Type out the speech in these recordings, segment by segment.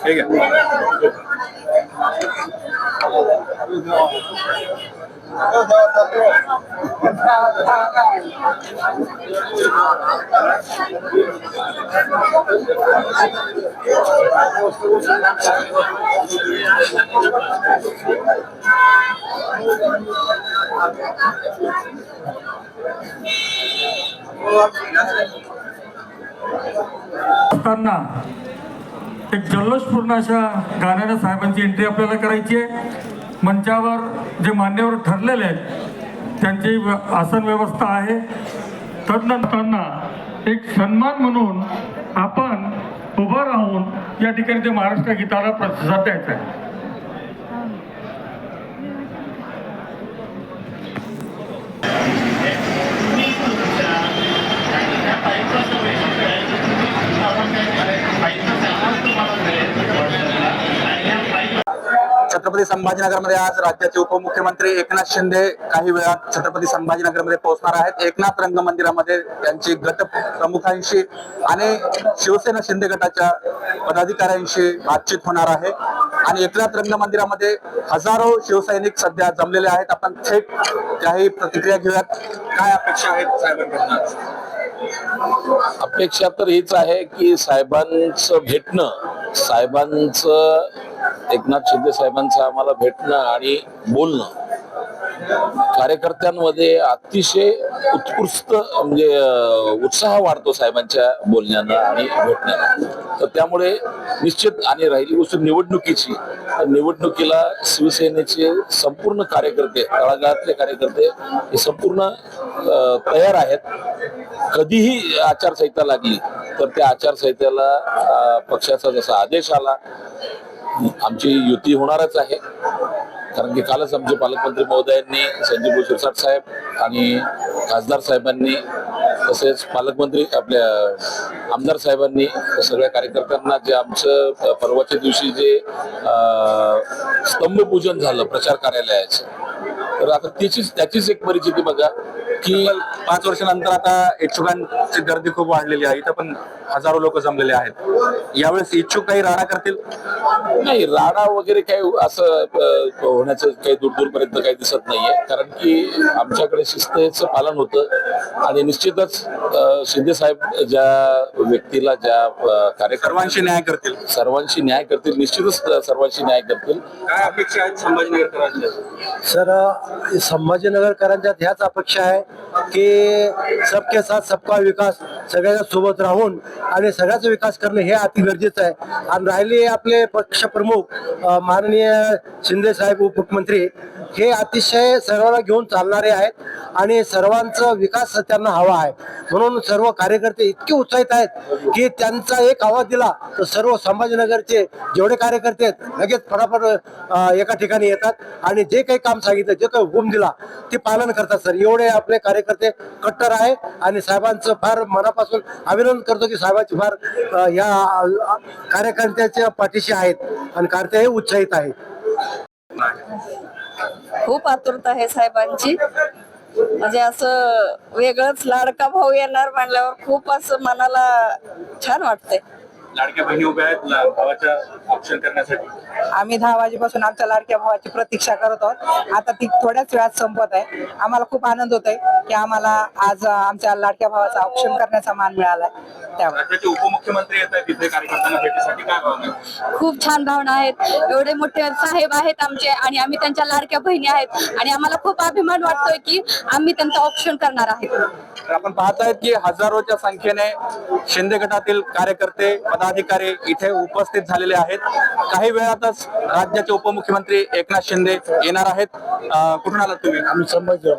ठीक आहे असताना एक जल्लोषपूर्ण अशा गाण्याच्या साहेबांची एंट्री आपल्याला करायची आहे. मंचावर जे मान्यवर ठरलेले आहेत त्यांची व्य- आसन व्यवस्था आहे. तदनंतरना एक सन्मान म्हणून आपण उभं राहून या ठिकाणी ते महाराष्ट्र गीताला प्रतिसाद द्यायचा आहे. छत्रपती संभाजीनगरमध्ये आज राज्याचे उपमुख्यमंत्री एकनाथ शिंदे काही वेळात छत्रपती संभाजीनगरमध्ये पोहोचणार आहेत. एकनाथ रंग मंदिरामध्ये त्यांची गट प्रमुखांशी आणि शिवसेना शिंदे गटाच्या पदाधिकाऱ्यांशी बातचीत होणार आहे. आणि एकनाथ रंग मंदिरामध्ये हजारो शिवसैनिक सध्या जमलेले आहेत. आपण थेट काही प्रतिक्रिया घेऊयात. काय अपेक्षा आहेत साहेबांकडून अपेक्षा तर हीच आहे की साहेबांचं भेटणं साहेबांचं एकनाथ शिंदे साहेबांचं आम्हाला भेटणं आणि बोलणं कार्यकर्त्यांमध्ये अतिशय उत्कृष्ट म्हणजे उत्साह वाढतो साहेबांच्या बोलण्यानं आणि भेटण्यानं. तर त्यामुळे निश्चित आणि राहिली गोष्ट निवडणुकीची निवडणुकीला शिवसेनेचे संपूर्ण कार्यकर्ते तळागाळातले कार्यकर्ते हे संपूर्ण तयार आहेत. कधीही आचारसंहिता लागली तर त्या आचारसंहितेला पक्षाचा जसा आदेश आला आमची युती होणारच आहे. कारण की कालच आमचे पालकमंत्री महोदयांनी संजय शिरसाट साहेब आणि खासदार साहेबांनी तसेच पालकमंत्री आपल्या आमदार साहेबांनी सगळ्या कार्यकर्त्यांना जे आमचं परवाच्या दिवशी जे स्तंभपूजन झालं प्रचार कार्यालयाचं तर आता त्याचीच त्याचीच एक परिस्थिती बघा. की पाच वर्षानंतर आता इच्छुकांची गर्दी खूप वाढलेली आहे. इथं पण हजारो लोक जमलेले आहेत. यावेळेस इच्छुक काही राडा करतील? नाही राडा वगैरे काही असं होण्याचं काही दूर दूरपर्यंत काही दिसत नाहीये. कारण की आमच्याकडे शिस्तेचं पालन होतं. आणि निश्चितच शिंदे साहेब ज्या व्यक्तीला ज्या अं, कार्यक्रम सर्वांशी न्याय करतील. सर्वांशी न्याय करतील. निश्चितच सर्वांशी न्याय करतील. काय अपेक्षा आहेत संभाजीनगरकरांच्या सर संभाजीनगरकरांच्या ह्याच अपेक्षा आहे की सबके साथ सबका विकास सगळ्या सोबत राहून आणि सगळ्याचा विकास करणं हे अति गरजेचं आहे. आणि राहिले आपले पक्षप्रमुख माननीय शिंदे साहेब उपमुख्यमंत्री हे अतिशय सर्वांना घेऊन चालणारे आहेत आणि सर्वांचा विकास त्यांना हवा आहे. म्हणून सर्व कार्यकर्ते इतके उत्साहित आहेत की त्यांचा एक आवाज दिला तर सर्व संभाजीनगरचे जेवढे कार्यकर्ते आहेत लगेच फटाफट एका ठिकाणी येतात आणि जे काही काम सांगितलं जे काही हुकूम दिला ते पालन करतात सर. एवढे आपले कार्यकर्ते कट्टर आहे आणि साहेबांचं फार मनापासून अभिनंदन करतो की साहेबांची फार या कार्यकर्त्याच्या पाठीशी आहेत आणि कार्यते उत्साहित आहेत. खूप आतुरता आहे साहेबांची. म्हणजे असं वेगळंच लाडका भाऊ येणार म्हणल्यावर खूप असं मनाला छान वाटतंय. लाडक्या बहिणी उभ्या आहेत भावाच्या ऑप्शन करण्यासाठी. आम्ही दहा वाजेपासून आमच्या लाडक्या भावाची प्रतीक्षा करत आहोत. आता ती थोड्याच वेळात संपत आहे. आम्हाला खूप आनंद होत आहे की आम्हाला आज आमच्या लाडक्या भावाचा ऑप्शन करण्याचा मान मिळालाय. त्यावर राज्याचे उपमुख्यमंत्री येत आहेत तिथे कार्यकर्त्यांना भेटीसाठी. काय भावना आहे? खूप छान भावना आहेत. एवढे मोठे साहेब आहेत आमचे आणि आम्ही त्यांच्या लाडक्या बहिणी आहेत. आणि आम्हाला खूप अभिमान वाटतोय की आम्ही त्यांचं ऑप्शन करणार आहेत तर आपण पाहतायत की हजारोच्या संख्येने शिंदे गटातील कार्यकर्ते पदाधिकारी इथे उपस्थित झालेले आहेत. काही वेळातच राज्याचे उपमुख्यमंत्री एकनाथ शिंदे येणार आहेत. अं, कुठून आलात तुम्ही? आम्ही संभाजी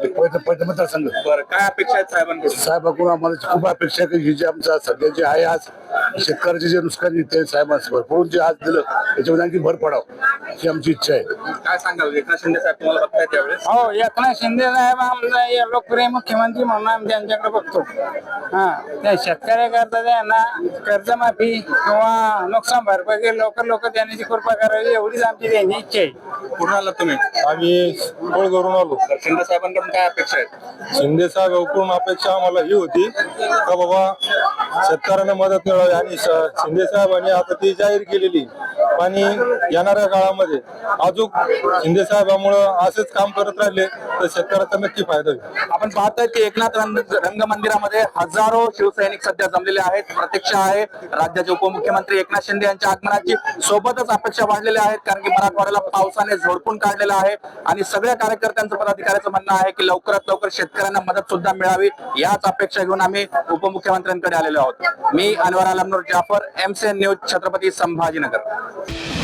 मतदारसंघ. बरं काय अपेक्षा आहेत साहेबांकडून? साहेबाकडून आम्हाला खूप अपेक्षा आहे की हे जे आमचा सध्या जे आहे आज शेतकऱ्याचे जे नुकसान आहे ते साहेबांचं भरपूर जे आज दिलं त्याच्यामध्ये आणखी भर पडावं ही आमची इच्छा आहे. काय सांगाल? एकनाथ शिंदे साहेब तुम्हाला बघतायत त्यावेळेस? हो एकनाथ शिंदे साहेब आमचा हे लोकप्रिय मुख्यमंत्री म्हणून आम्ही त्यांच्याकडे बघतो. हा त्या शेतकऱ्याकरता त्यांना कर्जमाफी किंवा नुकसान भरपाई लवकर लवकर देण्याची कृपा करावी एवढीच आमची त्यांची इच्छा आहे. कुठून आलात तुम्ही? आम्ही करून आलो. तर शिंदे साहेबांकडून काय अपेक्षा आहेत? शिंदे साहेबांकडून अपेक्षा आम्हाला ही होती का बाबा शेतकऱ्यांना मदत मिळावी. आणि शिंदे साहेबांनी आता ती जाहीर केलेली. आणि येणाऱ्या काळामध्ये अजून शिंदे साहेबांमुळं असेच काम करत राहिले तर शेतकऱ्याचा नक्की फायदा होईल. आपण पाहतोय की एकनाथ रंग मंदिरामध्ये हजारो शिवसैनिक सध्या जमलेले आहेत. प्रतीक्षा आहे. राज्याचे उपमुख्यमंत्री एकनाथ शिंदे यांच्या आगमनाची सोबतच अपेक्षा वाढलेल्या आहेत कारण की मराठवाड्याला पावसाने झोडपून काढलेला आहे. आणि सगळ्या कार्यकर्त्यांचं पदाधिकाऱ्याचं म्हणणं आहे की लवकरात लवकर शेतकऱ्यांना मदत सुद्धा मिळावी याच अपेक्षा घेऊन आम्ही उपमुख्यमंत्र्यांकडे आलेलो आहोत. मी अनवर आलमनूर जाफर एमसीएन न्यूज छत्रपती संभाजीनगर